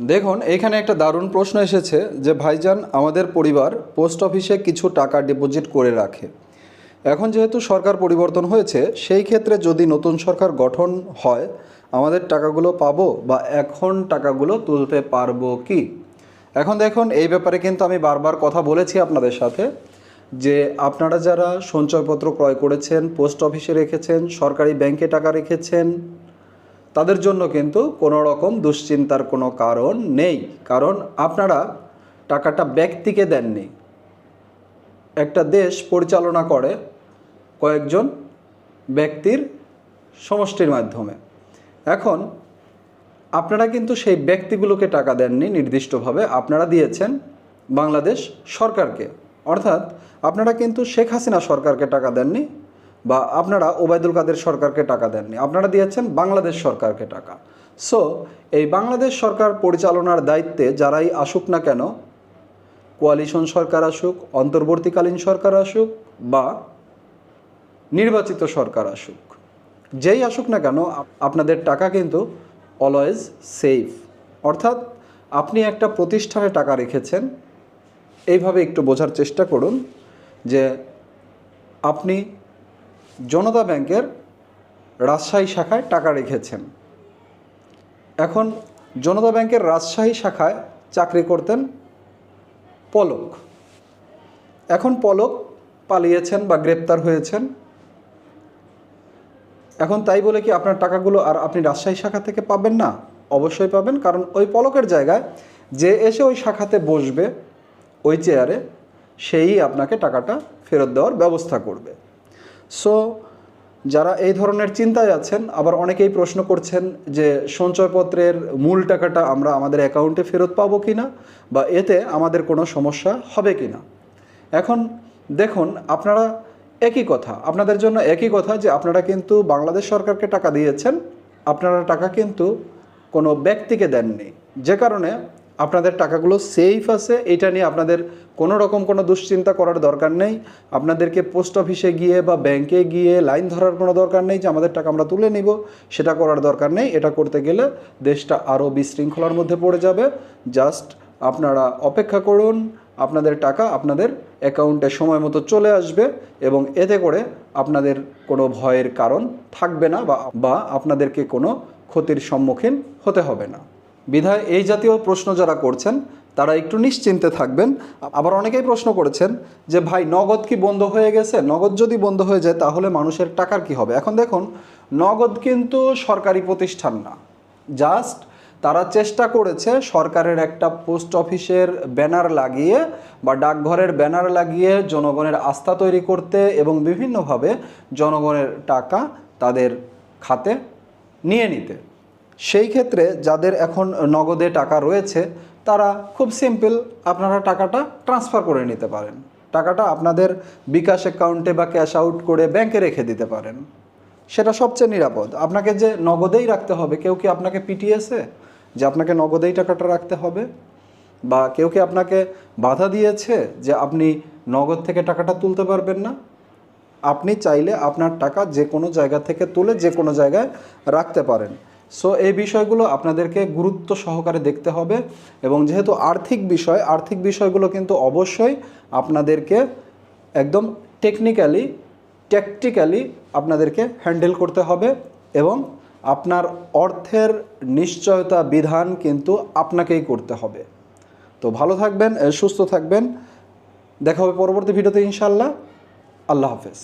দেখুন এইখানে একটা দারুণ প্রশ্ন এসেছে যে, ভাইজান, আমাদের পরিবার পোস্ট অফিসে কিছু টাকা ডিপোজিট করে রাখে। এখন যেহেতু সরকার পরিবর্তন হয়েছে, সেই ক্ষেত্রে যদি নতুন সরকার গঠন হয়, আমাদের টাকাগুলো পাবো বা এখন টাকাগুলো তুলতে পারব কি? এখন দেখুন, এই ব্যাপারে কিন্তু আমি বারবার কথা বলেছি আপনাদের সাথে যে, আপনারা যারা সঞ্চয়পত্র ক্রয় করেছেন, পোস্ট অফিসে রেখেছেন, সরকারি ব্যাংকে টাকা রেখেছেন তাদের জন্য কিন্তু কোনো রকম দুশ্চিন্তার কোনো কারণ নেই। কারণ আপনারা টাকাটা ব্যক্তিকে দেননি। একটা দেশ পরিচালনা করে কয়েকজন ব্যক্তির সমষ্টির মাধ্যমে। এখন আপনারা কিন্তু সেই ব্যক্তিগুলোকে টাকা দেননি নির্দিষ্টভাবে। আপনারা দিয়েছেন বাংলাদেশ সরকারকে। অর্থাৎ আপনারা কিন্তু শেখ হাসিনা সরকারকে টাকা দেননি বা আপনারা ওবায়দুল কাদের সরকারকে টাকা দেননি, আপনারা দিয়েছেন বাংলাদেশ সরকারকে টাকা। সো এই বাংলাদেশ সরকার পরিচালনার দায়িত্বে যারাই আসুক না কেন, কোয়ালিশন সরকার আসুক, অন্তর্বর্তীকালীন সরকার আসুক বা নির্বাচিত সরকার আসুক, যেই আসুক না কেন আপনাদের টাকা কিন্তু অলওয়েজ সেফ অর্থাৎ আপনি একটা প্রতিষ্ঠানে টাকা রেখেছেন, এইভাবে একটু বোঝার চেষ্টা করুন যে আপনি জনতা ব্যাংকের রাজশাহী শাখায় টাকা রেখেছেন। এখন জনতা ব্যাংকের রাজশাহী শাখায় চাকরি করতেন পলক। এখন পলক পালিয়েছেন বা গ্রেপ্তার হয়েছেন। এখন তাই বলে কি আপনার টাকাগুলো আর আপনি রাজশাহী শাখা থেকে পাবেন না? অবশ্যই পাবেন, কারণ ওই পলকের জায়গায় যে এসে ওই শাখাতে বসবে, ওই চেয়ারে সেই আপনাকে টাকাটা ফেরত দেওয়ার ব্যবস্থা করবে। সো যারা এই ধরনের চিন্তায় আছেন, আবার অনেকেই প্রশ্ন করছেন যে সঞ্চয়পত্রের মূল টাকাটা আমরা আমাদের অ্যাকাউন্টে ফেরত পাবো কি না বা এতে আমাদের কোনো সমস্যা হবে কি না এখন দেখুন, আপনারা একই কথা, আপনাদের জন্য একই কথা যে আপনারা কিন্তু বাংলাদেশ সরকারকে টাকা দিয়েছেন, আপনারা টাকা কিন্তু কোনো ব্যক্তিকে দেননি। যে কারণে আপনাদের টাকাগুলো সেফ আছে, এটা নিয়ে আপনাদের কোনো রকম কোনো দুশ্চিন্তা করার দরকার নেই। আপনাদেরকে পোস্ট অফিসে গিয়ে বা ব্যাংকে গিয়ে লাইন ধরার কোনো দরকার নেই যে আমাদের টাকা আমরা তুলে নিব, সেটা করার দরকার নেই। এটা করতে গেলে দেশটা আরও বিশৃঙ্খলার মধ্যে পড়ে যাবে। জাস্ট আপনারা অপেক্ষা করুন, আপনাদের টাকা আপনাদের অ্যাকাউন্টে সময় মতো চলে আসবে এবং এতে করে আপনাদের কোনো ভয়ের কারণ থাকবে না বা আপনাদেরকে কোনো ক্ষতির সম্মুখীন হতে হবে না। বিধায় এই জাতীয় প্রশ্ন যারা করছেন, তারা একটু নিশ্চিন্তে থাকবেন। আবার অনেকেই প্রশ্ন করেছেন যে, ভাই, নগদ কি বন্ধ হয়ে গেছে? নগদ যদি বন্ধ হয়ে যায়, তাহলে মানুষের টাকার কি হবে? এখন দেখুন, নগদ কিন্তু সরকারি প্রতিষ্ঠান না। জাস্ট তারা চেষ্টা করেছে সরকারের একটা পোস্ট অফিসের ব্যানার লাগিয়ে বা ডাকঘরের ব্যানার লাগিয়ে জনগণের আস্থা তৈরি করতে এবং বিভিন্নভাবে জনগণের টাকা তাদের খাতে নিয়ে নিতে। সেই ক্ষেত্রে যাদের এখন নগদে টাকা রয়েছে, তারা খুব সিম্পল আপনারা টাকাটা ট্রান্সফার করে নিতে পারেন। টাকাটা আপনাদের বিকাশ অ্যাকাউন্টে বা ক্যাশ আউট করে ব্যাংকে রেখে দিতে পারেন। সেটা সবচেয়ে নিরাপদ। আপনাকে যে নগদেই রাখতে হবে, কেউ কি আপনাকে পিটিয়েছে যে আপনাকে নগদেই টাকাটা রাখতে হবে? বা কেউ কি আপনাকে বাধা দিয়েছে যে আপনি নগদ থেকে টাকাটা তুলতে পারবেন না? আপনি চাইলে আপনার টাকা যে কোনো জায়গা থেকে তুলে যে কোনো জায়গায় রাখতে পারেন। সো এই বিষয়গুলো আপনাদেরকে গুরুত্ব সহকারে দেখতে হবে এবং যেহেতু আর্থিক বিষয়, আর্থিক বিষয়গুলো কিন্তু অবশ্যই আপনাদেরকে একদম টেকনিক্যালি ট্যাকটিক্যালি আপনাদেরকে হ্যান্ডেল করতে হবে এবং আপনার অর্থের নিশ্চয়তা বিধান কিন্তু আপনাকেই করতে হবে। তো ভালো থাকবেন সুস্থ থাকবেন। দেখা হবে পরবর্তী ভিডিওতে ইনশাল্লাহ আল্লাহ হাফেজ।